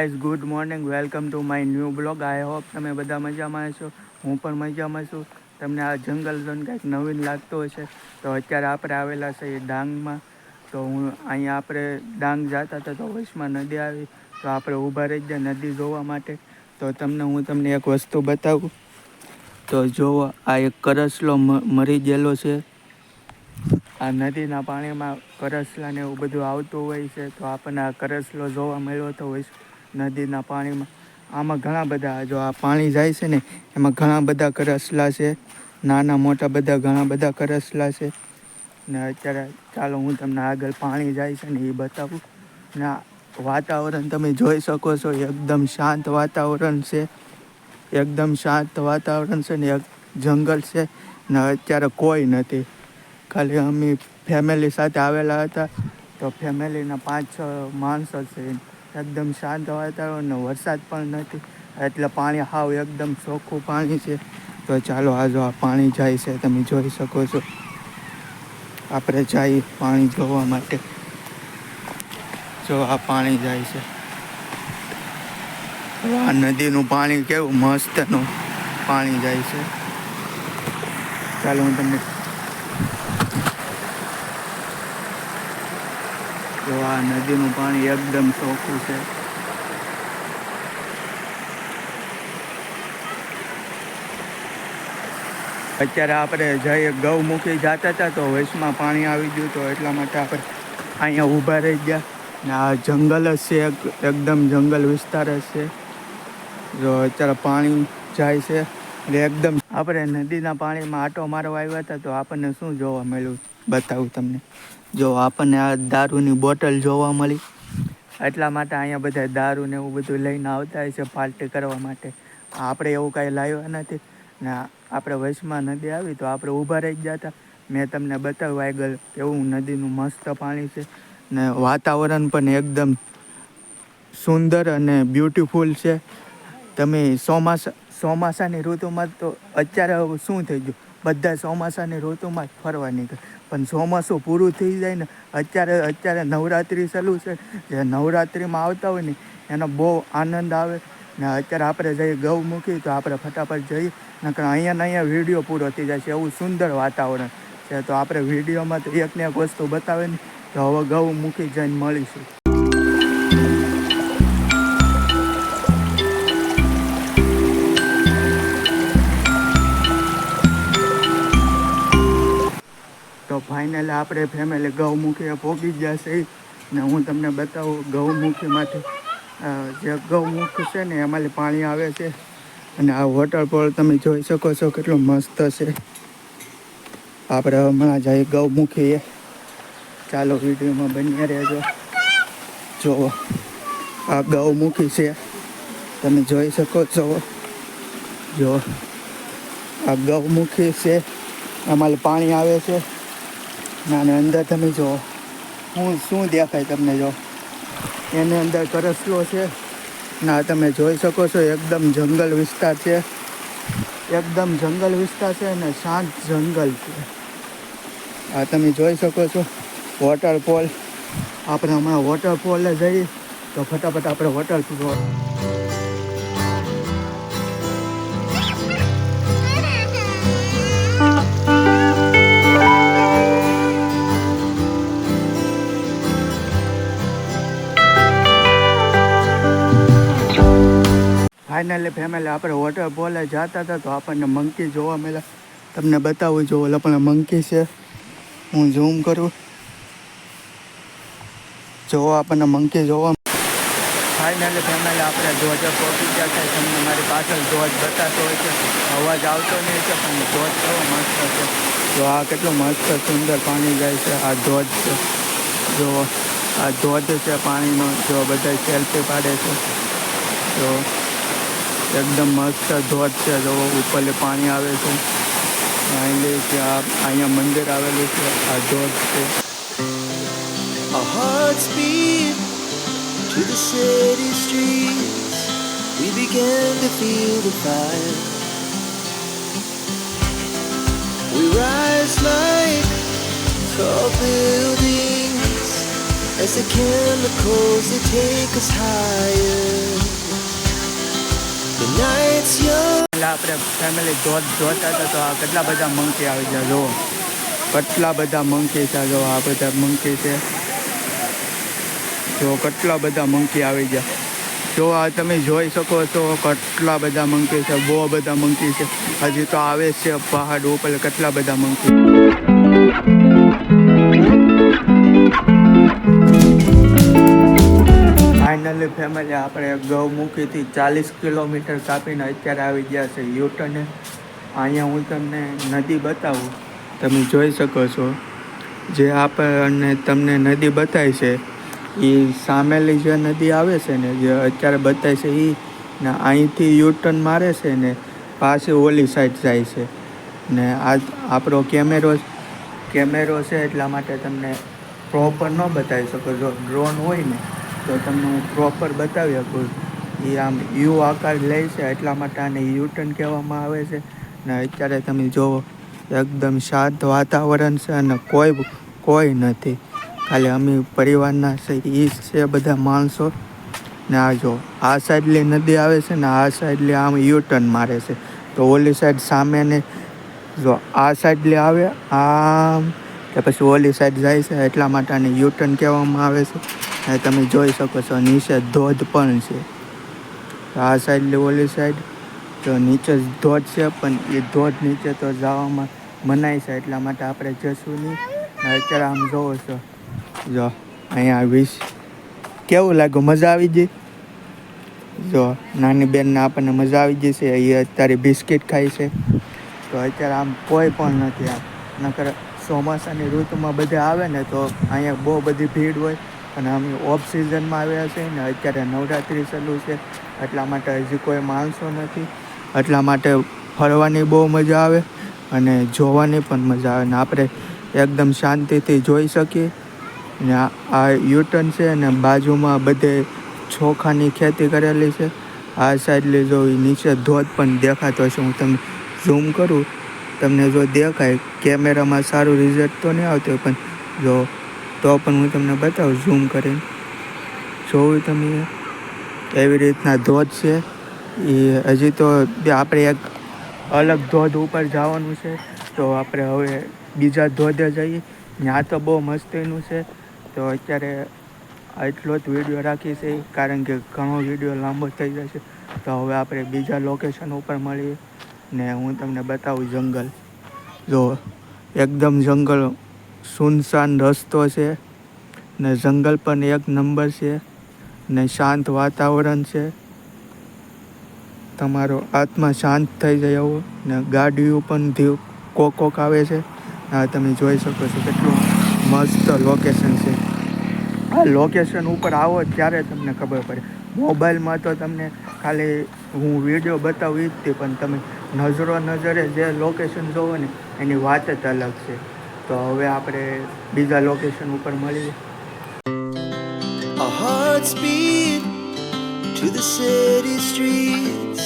Guys good morning welcome to my new blog I hope તમે બધા મજામાં હશો. હું પણ મજામાં છું. તમને આ જંગલ ઝોન કંઈક નવીન લાગતો હશે. તો અત્યારે આપણે આવેલા છે એ ડાંગમાં. તો હું અહીંયા આપણે ડાંગ જતા હતા તો વચમાં નદી આવી. તો આપણે ઊભા રહી ગયા નદી જોવા માટે. તો તમને હું તમને એક વસ્તુ બતાવું. તો જુઓ, આ એક કરસલો મરી ગયેલો છે. આ નદીના પાણીમાં કરસલા ને એવું બધું આવતું હોય છે. તો આપણને આ કરસલો જોવા મળ્યો હતો હોય છે નદીના પાણીમાં. આમાં ઘણા બધા જો આ પાણી જાય છે ને, એમાં ઘણા બધા કરસલા છે. નાના મોટા બધા ઘણા બધા કરસલા છે. ને અત્યારે ચાલો હું તમને આગળ પાણી જાય છે ને એ બતાવું. ને વાતાવરણ તમે જોઈ શકો છો, એકદમ શાંત વાતાવરણ છે. એકદમ શાંત વાતાવરણ છે ને, એક જંગલ છે. ને અત્યારે કોઈ નથી. ખાલી અમે ફેમિલી સાથે આવેલા હતા. તો ફેમિલીના પાંચ છ માણસો છે. એકદમ શાંત વાતાવરણ ને વરસાદ પણ નથી. એટલે પાણી હાવ એકદમ ચોખ્ખું પાણી છે. તો ચાલો આ જો આ પાણી જાય છે, તમે જોઈ શકો છો. આપણે જઈએ પાણી જોવા માટે. જો આ પાણી જાય છે. આ નદીનું પાણી કેવું મસ્તનું પાણી જાય છે. ચાલો હું તમને તો આ નદીનું પાણી એકદમ ચોખ્ખું છે. અત્યારે આપણે જઈએ ગૌમુખી જતા હતા તો વૈશમાં પાણી આવી ગયું તો એટલા માટે આપણે અહીંયા ઊભા રહી ગયા. ને આ જંગલ જ છે એકદમ જંગલ વિસ્તાર જ છે. જો અત્યારે પાણી જાય છે એટલે એકદમ આપણે નદીના પાણીમાં આટો મારવા આવ્યા હતા તો આપણને શું જોવા મળ્યું? બતાવું તમને. જો આપણને આ દારૂની બોટલ જોવા મળી, એટલા માટે અહીંયા બધા દારૂ ને એવું બધું લઈને આવતા હોય છે પાર્ટી કરવા માટે. આપણે એવું કાંઈ લાવ્યા નથી. ને આપણે વચમાં નદી આવી તો આપણે ઊભા રહી ગયા હતા. મેં તમને બતાવ્યું આગળ કેવું નદીનું મસ્ત પાણી છે. ને વાતાવરણ પણ એકદમ સુંદર અને બ્યુટીફુલ છે. તમે ચોમાસા, ચોમાસાની ઋતુમાં તો અત્યારે શું થઈ ગયું? બધા ચોમાસાની ઋતુમાં જ ફરવા નીકળે. પણ ચોમાસું પૂરું થઈ જાય ને, અત્યારે અત્યારે નવરાત્રિ ચાલુ છે. જે નવરાત્રિમાં આવતા હોય ને, એનો બહુ આનંદ આવે. ને અત્યારે આપણે જઈએ ગૌમુખી તો આપણે ફટાફટ જઈએ. નકર અહીંયા ને અહીંયા વીડિયો પૂરો થઈ જાય છે, એવું સુંદર વાતાવરણ છે. તો આપણે વિડીયોમાં તો એક ને એક વસ્તુ બતાવે ને તો હવે ગૌ મૂકી જઈને મળીશું. ફાઇનલ આપણે ફેમિલી ગૌમુખીએ પહોંચી ગયા છે. ને હું તમને બતાવું, ગૌમુખીમાંથી જે ગૌમુખી છે ને એમાંથી પાણી આવે છે. અને આ વોટરફોલ તમે જોઈ શકો છો કેટલો મસ્ત છે. આપણે હમણાં જઈએ ગૌમુખીએ. ચાલો વિડીયોમાં બન્યા રહેજો. જુઓ આ ગૌમુખી છે. તમે જોઈ શકો છો. જો, આ ગૌમુખી છે. આમાં પાણી આવે છે. ના અને અંદર તમે જો, હું શું દેખાય તમને જો? એની અંદર કરસલો છે. ના, તમે જોઈ શકો છો, એકદમ જંગલ વિસ્તાર છે. એકદમ જંગલ વિસ્તાર છે અને શાંત જંગલ છે. આ તમે જોઈ શકો છો વોટરફોલ આપણે હમણાં વોટરફોલે જઈએ તો ફટાફટ આપણે વોટરફોલ ફાઇનલી ફેમિલી આપણે વોટરફોલે જતા હતા તો આપણને મંકી જોવા મળ્યા. તમને બતાવું જો ઓલા પણ મંકી છે. હું ઝૂમ કરું. જો આપણને મંકી જોવા ફાઇનલી ફેમિલી આપણે ધ્વજ પહોંચી ગયા છે. તમને મારી પાછળ ધ્વજ બતાતો હોય છે. અવાજ આવતો નહીં છે, પણ ધોજ કેવો મસ્ત છે. જો આ કેટલું મસ્ત સુંદર પાણી જાય છે. આ ધ્વજ છે. જો આ ધોધ છે પાણીનો. જો બધા સેલ્ફી પાડે છે. જો એકદમ મસ્ત ધોધ છે જો ઉપરલે પાણી આવે છે અહીંથી આ અહીંયા મંદિર આવેલું છે આ ધોધ છે Our hearts beat to the city streets. We began to feel the fire. We rise like tall buildings as the chemicals they take us higher. આપણે ફેમિલી જોત જોતા હતા તો આ કેટલા બધા મંકી આવી ગયા જો કેટલા બધા મંકી છે જો આ બધા મંકી છે. જો કેટલા બધા મંકી આવી ગયા. જો આ તમે જોઈ શકો છો કેટલા બધા મંકી છે, બહુ બધા મંકી છે. હજી તો આવે છે, પહાડ ઉપર કેટલા બધા મંકી ફાઇનલી ફેમિલી આપણે ગૌમુખીથી ચાલીસ કિલોમીટર કાપીને અત્યારે આવી ગયા છે યુટર્ને. અહીંયા હું તમને નદી બતાવું. તમે જોઈ શકો છો. જે આપણને તમને નદી બતાવી છે, એ સામેલી જે નદી આવે છે ને, જે અત્યારે બતાવી છે એ ને અહીંથી યુટર્ન મારે છે ને, પાછી ઓલી સાઈડ જાય છે. ને આ આપણો કેમેરો કેમેરો છે એટલા માટે તમને પ્રોપર ન બતાવી શકો. જો ડ્રોન હોય ને તો તમને હું પ્રોપર બતાવી શકું. એ આમ યુ આકાર લે છે, એટલા માટે આને યુટર્ન કહેવામાં આવે છે. ને અત્યારે તમે જુઓ, એકદમ શાંત વાતાવરણ છે અને કોઈ કોઈ નથી. ખાલી અમે પરિવારના છે એ છે બધા માણસો. ને આ જો, આ સાઈડલી નદી આવે છે ને આ સાઈડલી આમ યુટર્ન મારે છે. તો ઓલી સાઈડ સામે ને જો, આ સાઈડલી આવે, આમ, કે પછી ઓલી સાઈડ જાય છે, એટલા માટે આને યુટર્ન કહેવામાં આવે છે. તમે જોઈ શકો છો, નીચે ધોધ પણ છે. આ સાઈડ ઓલી સાઈડ તો નીચે ધોધ છે, પણ એ ધોધ નીચે તો જવામાં મનાય છે, એટલા માટે આપણે જશું નહીં. અત્યારે આમ જોવો છો. જો, અહીંયા વીસ. કેવું લાગ્યું? મજા આવી ગઈ? જો, નાની બેનને આપણને મજા આવી ગઈ છે, એ અત્યારે બિસ્કિટ ખાય છે. તો અત્યારે આમ કોઈ પણ નથી આમ. નકર ચોમાસાની ઋતુમાં બધા આવે ને તો અહીંયા બહુ બધી ભીડ હોય. અને અમે ઓફ સિઝનમાં આવ્યા છે ને અત્યારે નવરાત્રિ ચાલુ છે, એટલા માટે હજી કોઈ માણસો નથી. એટલા માટે ફરવાની બહુ મજા આવે અને જોવાની પણ મજા આવે ને આપણે એકદમ શાંતિથી જોઈ શકીએ. ને આ- યુટર્ન છે ને બાજુમાં બધે ચોખાની ખેતી કરેલી છે. આ સાઈડ જો ઈ નીચે ધોધ પણ દેખાતો હશે. હું તમને ઝૂમ કરું, તમને જો દેખાય, કેમેરામાં સારું રિઝલ્ટ તો નહીં આવતું પણ જો તો પણ હું તમને બતાવું ઝૂમ કરીને. જોયું તમે? એવી રીતના ધોધ છે. એ હજી તો આપણે એક અલગ ધોધ ઉપર જવાનું છે. તો આપણે હવે બીજા ધોધે જઈએ. ત્યાં તો બહુ મસ્તીનું છે. તો અત્યારે એટલો જ વીડિયો રાખીએ છીએ કારણ કે ઘણો વીડિયો લાંબો થઈ જશે. તો હવે આપણે બીજા લોકેશન ઉપર મળીએ. ને હું તમને બતાવું જંગલ. જો, એકદમ જંગલ સુનસાન રસ્તો છે, ને જંગલ પણ એક નંબર છે, ને શાંત વાતાવરણ છે. તમારો આત્મા શાંત થઈ જાય એવો, ને ગાડીઓ પણ ધીવ, કોક કોક આવે છે. આ તમે જોઈ શકો છો કેટલું મસ્ત લોકેશન છે. આ લોકેશન ઉપર આવો ત્યારે તમને ખબર પડે. મોબાઈલમાં તો તમને ખાલી હું વીડિયો બતાવું જ તે, પણ તમે નજરો નજરે જે લોકેશન જોવો ને, એની વાત જ અલગ છે. તો હવે આપણે બીજા લોકેશન ઉપર મળીએ Our hearts beat to the city streets.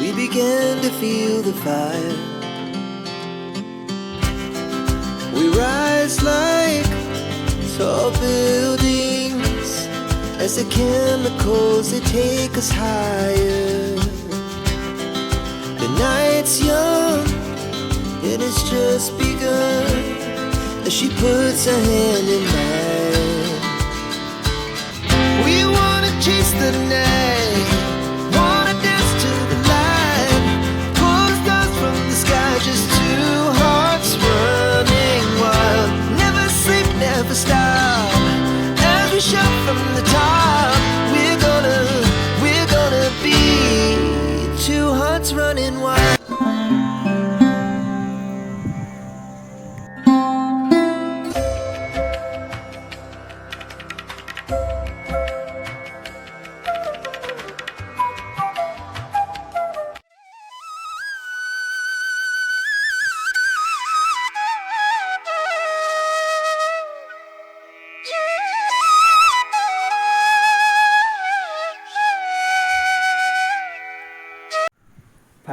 We began to feel the fire. We rise like tall buildings as the chemicals they take us higher. The night's young and it's just begun as she puts her hand in mine. We wanna chase the night, wanna dance to the light, pull the stars from the sky, just two hearts running wild. Never sleep, never stop. As we shout from the top, we're gonna, we're gonna be two hearts running wild.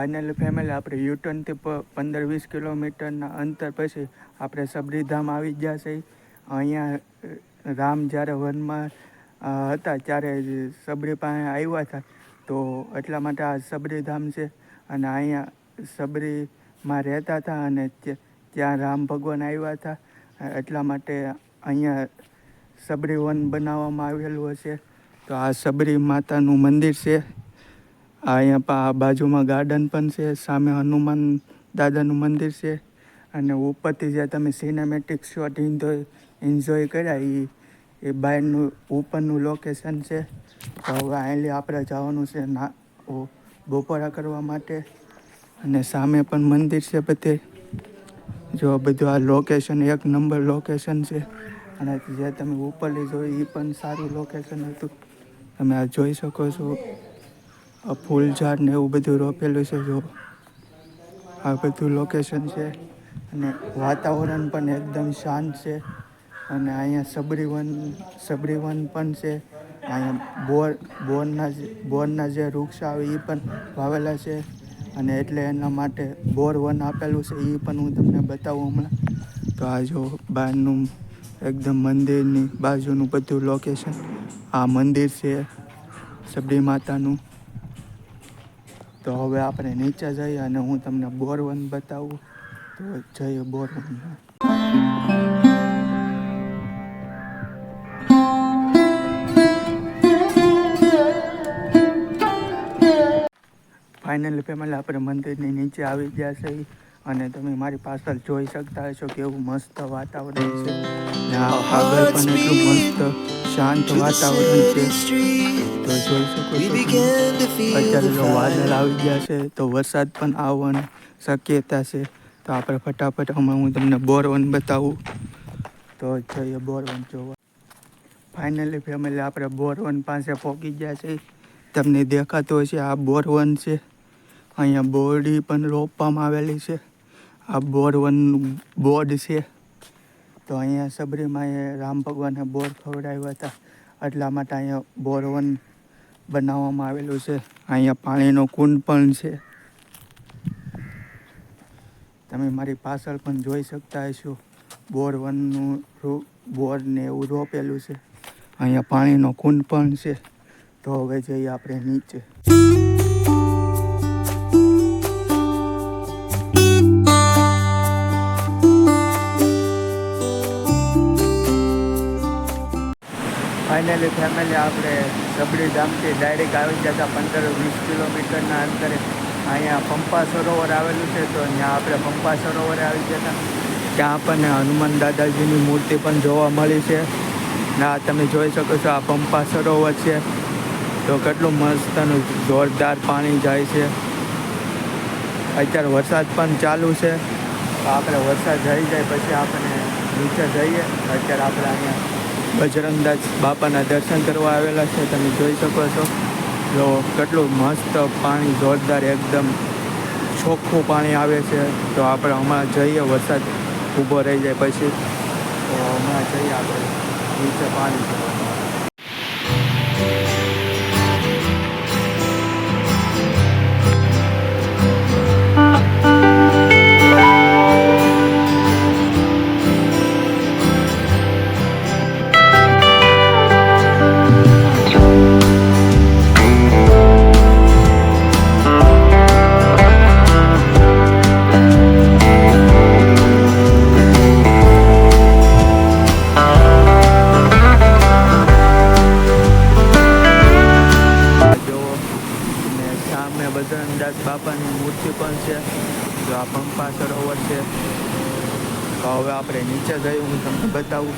Finally family આપણે યુટર્નથી પંદર વીસ કિલોમીટરના અંતર પછી આપણે સબરીધામ આવી ગયા છે. અહીંયા રામ જ્યારે વનમાં હતા ત્યારે સબરી પાસે આવ્યા હતા. તો એટલા માટે આ સબરીધામ છે અને અહીંયા સબરીમાં રહેતા હતા અને ત્યાં રામ ભગવાન આવ્યા હતા. એટલા માટે અહીંયા સબરી વન બનાવવામાં આવેલું હશે. તો આ સબરી માતાનું મંદિર છે. અહીંયા પા બાજુમાં ગાર્ડન પણ છે, સામે હનુમાન દાદાનું મંદિર છે અને ઉપરથી જે તમે સિનેમેટિક શોટ એન્જોય એન્જોય કર્યા એ એ બાયરનું ઉપરનું લોકેશન છે. તો હવે અહીંથી આપણે જવાનું છે ના બપોરા કરવા માટે અને સામે પણ મંદિર છે બધે. જો બધું આ લોકેશન એક નંબર લોકેશન છે અને જે તમે ઉપરથી જોયું એ પણ સારું લોકેશન હતું. તમે આ જોઈ શકો છો. આ ફૂલ ઝાડ ને એવું બધું રોપેલું છે, જો. આ બધું લોકેશન છે. અને વાતાવરણ પણ એકદમ શાંત છે. અને અહીંયા સબરીવન સબરીવન પણ છે. અહીંયા બોર, બોરના બોરના જે વૃક્ષ આવે એ પણ વાવેલા છે. અને એટલે એના માટે બોર વન આપેલું છે એ પણ હું તમને બતાવું હમણાં. તો આ જો બહારનું એકદમ મંદિરની બાજુનું બધું લોકેશન આ મંદિર છે સબરી માતાનું. તો હવે આપણે નીચે જઈએ અને હું તમને બોરવન બતાવું. તો જઈએ બોરવન ફાઇનલી ફેમિલી આપણે મંદિરની નીચે આવી ગયા છે. અને તમે મારી પાછળ જોઈ શકતા હશો કેવું મસ્ત વાતાવરણ છે. આગળ પણ એટલું મસ્ત શાંત વાતાવરણ છે. તો જોઈ શકો છો અત્યારે જો વાદળ આવી ગયા છે તો વરસાદ પણ આવવાની શક્યતા છે. તો આપણે ફટાફટ હમણાં હું તમને બોરવન બતાવું. તો જઈએ બોરવન જોવા. ફાઇનલી ફેમિલી આપણે બોરવન પાસે પહોંચી ગયા છે. તમને દેખાતો હશે આ બોરવન છે. અહીંયા બોરડી પણ રોપવામાં આવેલી છે. આ બોરવનનું બોર્ડ છે. તો અહીંયા સબરીમાએ રામ ભગવાનને બોર ખવડાવ્યા હતા. એટલા માટે અહીંયા બોરવન બનાવવામાં આવેલું છે. અહીંયા પાણીનો કુંડ પણ છે. તમે મારી પાછળ પણ જોઈ શકતા હશો. બોરવનનું બોરને એવું રોપેલું છે. અહીંયા પાણીનો કુંડ પણ છે. તો હવે જઈએ આપણે નીચે. ફાઇનલી ફેમિલી આપણે સબડી ધામથી ડાયરેક્ટ આવી ગયા હતા પંદર વીસ કિલોમીટરના અંતરે. અહીંયા પંપા સરોવર આવેલું છે, તો ત્યાં આપણે પંપા સરોવરે આવી ગયા હતા. ત્યાં આપણને હનુમાન દાદાજીની મૂર્તિ પણ જોવા મળી છે. ના તમે જોઈ શકો છો, આ પંપા સરોવર છે. તો કેટલું મસ્ત અને જોરદાર પાણી જાય છે. અત્યારે વરસાદ પણ ચાલુ છે. આપણે વરસાદ જઈ જાય, પછી આપણે નીચે જઈએ. અત્યારે આપણે અહીંયા બજરંગદાસ બાપાના દર્શન કરવા આવેલા છે. તમે જોઈ શકો છો. જો કેટલું મસ્ત પાણી જોરદાર એકદમ ચોખ્ખું પાણી આવે છે. તો આપણે હમણાં જઈએ, વરસાદ ઊભો રહી જાય પછી. તો હમણાં જઈએ આપણે નીચે પાણી નીચે જઈ હું તમને બતાવું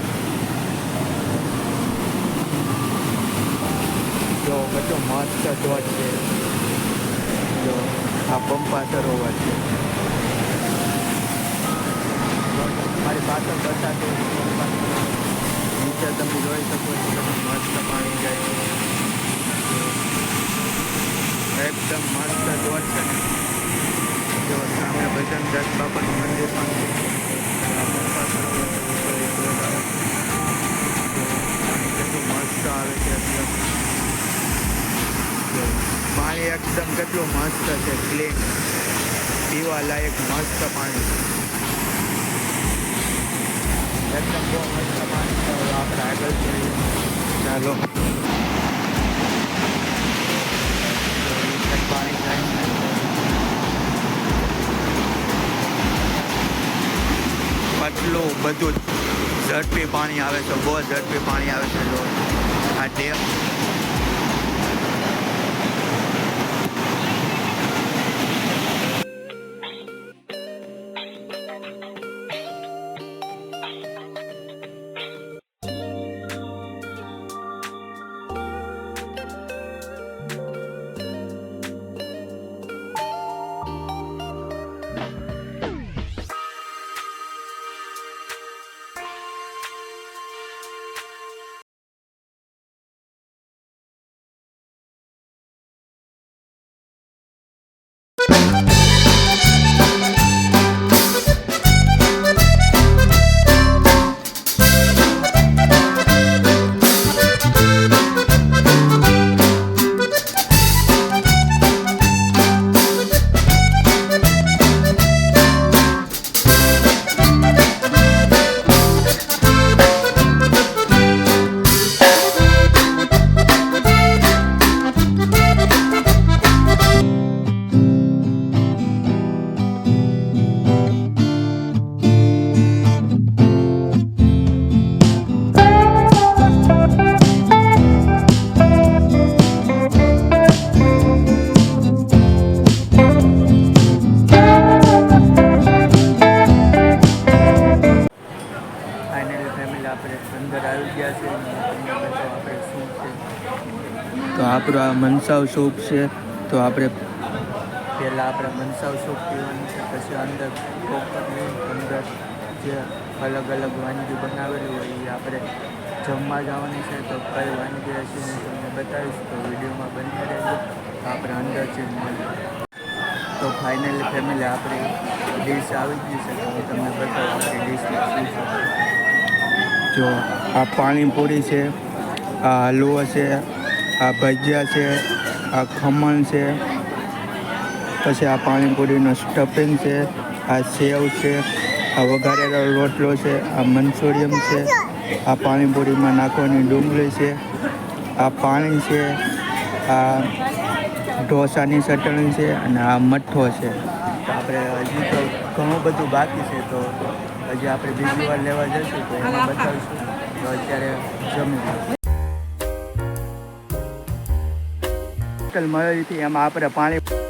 જો બધો મસ્ત ધોધ છે જો આ પંપા સરોવર છે મારી પાછળ બતાતું નીચે તમે જોઈ શકો છો મસ્ત પાણી જાય એકદમ મસ્ત ધોધ છે જો સામે ભજન દસ બાપાનું મંદિર પણ છે આ પંપા સરોવર છે, ઉપર એક ધોધ આવે છે. જો પાણી કેટલું મસ્ત આવે છે એકદમ જો પાણી એકદમ કેટલું મસ્ત છે ક્લીન પીવા લાયક મસ્ત પાણી છે એકદમ બહુ મસ્ત પાણી છે હવે આપણે આગળ જઈએ ચાલો તો ઈ સાઈડ પાણી જાય છે. પટલું બધું જ ઝડપી પાણી આવે છે બહુ ઝડપી પાણી આવે છે જો આ ડેમ મનસાવ સૂપ છે, તો આપણે પહેલાં આપણે મનસાવ સૂપ પીવાનું છે, પછી અંદર કોકરની અંદર જે અલગ અલગ વાનગી બનાવેલી હોય એ આપણે જમવા જવાની છે, તો કઈ વાનગી હશે હું તમને બતાવીશ, તો વિડીયોમાં બની રહેજો. આપણે અંદર છે તો ફાઇનલી ફેમિલી આપણી ડીશ આવી ગઈ છે, તો હું તમને બતાવું કે ડીશમાં શું છે. જો આ પાણીપુરી છે, આ હલવો છે, આ ભજીયા છે આ ખમણ છે, પછી આ પાણીપુરીનો સ્ટફિંગ છે, આ સેવ છે, આ વઘારેલો રોટલો છે, આ મંચુરિયમ છે, આ પાણીપુરીમાં નાખવાની ડુંગળી છે, આ પાણી છે, આ ઢોસાની ચટણી છે અને આ મઠ્ઠો છે. આપણે હજી તો ઘણું બધું બાકી છે, તો હજી આપણે બીજી વાર લેવા જઈશું, તો એમાં બતાવીશું. તો અત્યારે જમી હોટલ મળેલી હતી એમાં આપણે પાણી